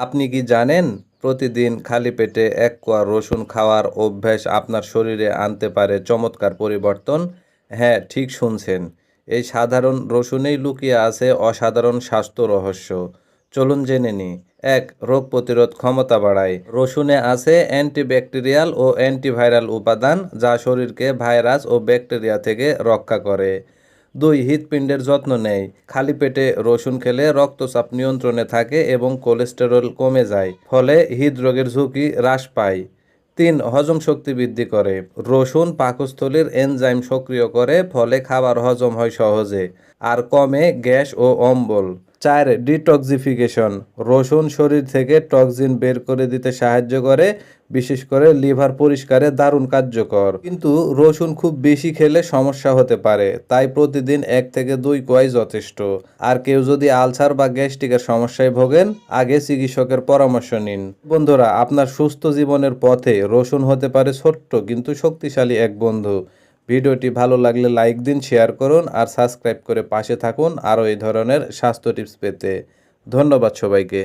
আপনি কি জানেন, প্রতিদিন খালি পেটে এক কোয়া রসুন খাওয়ার অভ্যাস আপনার শরীরে আনতে পারে চমৎকার পরিবর্তন? হ্যাঁ ঠিক শুনছেন। এই সাধারণ রসুনেই লুকিয়ে আছে অসাধারণ স্বাস্থ্য রহস্য। চলুন জেনে নি এক, রোগ প্রতিরোধ ক্ষমতা বাড়ায়। রসুনে আছে অ্যান্টিব্যাকটেরিয়াল ও অ্যান্টিভাইরাল উপাদান যা শরীরকে ভাইরাস ও ব্যাকটেরিয়া থেকে রক্ষা করে। দুই হৃদপিণ্ডের যত্ন নেয়। খালি পেটে রসুন খেলে রক্তচাপ নিয়ন্ত্রণে থাকে এবং কোলেস্টেরল কমে যায়, ফলে হৃদরোগের ঝুঁকি হ্রাস পায়। তিন, হজম শক্তি বৃদ্ধি করে। রসুন পাকস্থলীর এনজাইম সক্রিয় করে, ফলে খাবার হজম হয় সহজে, আর কমে গ্যাস ও অম্বল। চার ডিটক্সিফিকেশন, রসুন শরীর থেকে টক্সিন বের করে দিতে সাহায্য করে, বিশেষ করে লিভার পরিষ্কারে দারুণ কার্যকর। কিন্তু রসুন খুব বেশি খেলে সমস্যা হতে পারে, তাই প্রতিদিন এক থেকে দুই কোয়াই যথেষ্ট। আর কেউ যদি আলসার বা গ্যাস্ট্রিকের সমস্যায় ভোগেন, আগে চিকিৎসকের পরামর্শ নিন। বন্ধুরা, আপনার সুস্থ জীবনের পথে রসুন হতে পারে ছোট্ট কিন্তু শক্তিশালী এক বন্ধু। ভিডিওটি ভালো লাগলে লাইক দিন, শেয়ার করুন আর সাবস্ক্রাইব করে পাশে থাকুন আরও এই ধরনের স্বাস্থ্য টিপস পেতে। ধন্যবাদ সবাইকে।